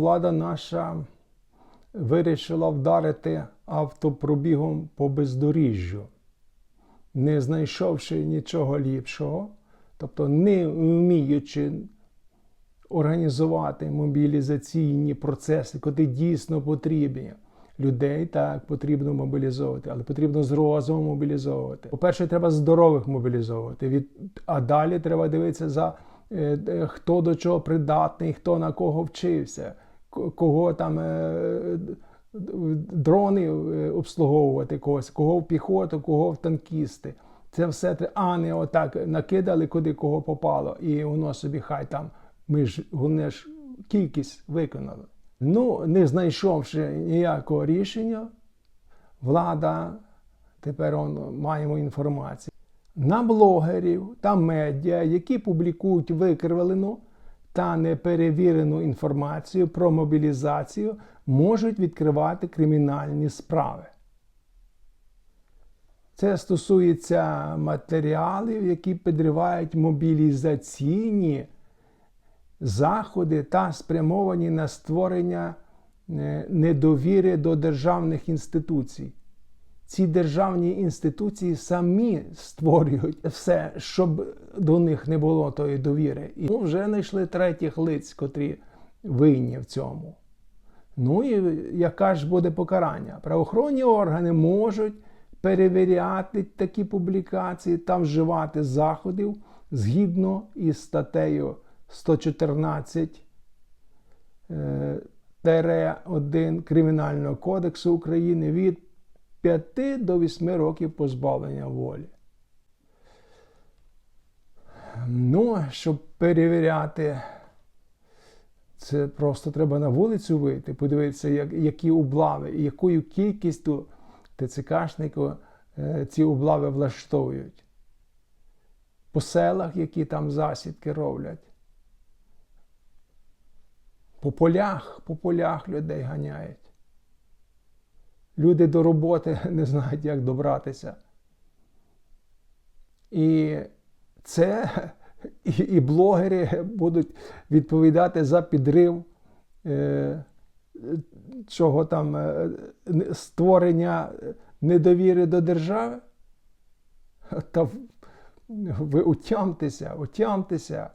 Влада наша вирішила вдарити автопробігом по бездоріжжю, не знайшовши нічого ліпшого, тобто не вміючи організувати мобілізаційні процеси, котрі дійсно потрібні. Людей так потрібно мобілізовувати, але потрібно з розумом мобілізовувати. По-перше, треба здорових мобілізовувати. Від... А далі треба дивитися за е, хто до чого придатний, хто на кого вчився, кого там е, дрони е, обслуговувати когось, кого в піхоту, кого в танкісти. Це все а не отак накидали, куди кого попало, і воно собі хай там. Ми ж головне ж кількість виконали. Ну, не знайшовши ніякого рішення, влада, тепер он, маємо інформацію, на блогерів та медіа, які публікують викривлену та неперевірену інформацію про мобілізацію, можуть відкривати кримінальні справи. Це стосується матеріалів, які підривають мобілізаційні заходи та спрямовані на створення е, недовіри до державних інституцій. Ці державні інституції самі створюють все, щоб до них не було тої довіри. І ну, вже знайшли третіх лиць, котрі винні в цьому. Ну і яка ж буде покарання? Правоохоронні органи можуть перевіряти такі публікації та вживати заходів згідно із статтею 114 е, тере 1 Кримінального кодексу України від 5 до 8 років позбавлення волі. Ну, щоб перевіряти, це просто треба на вулицю вийти, подивитися, як, які облави і якою кількістю ТЦКшників е, ці облави влаштовують. По селах, які там засідки роблять. По полях, по полях людей ганяють. Люди до роботи не знають, як добратися. І це і, і блогери будуть відповідати за підрив е, чого там е, створення недовіри до держави. Та ви утямтеся, утямтеся.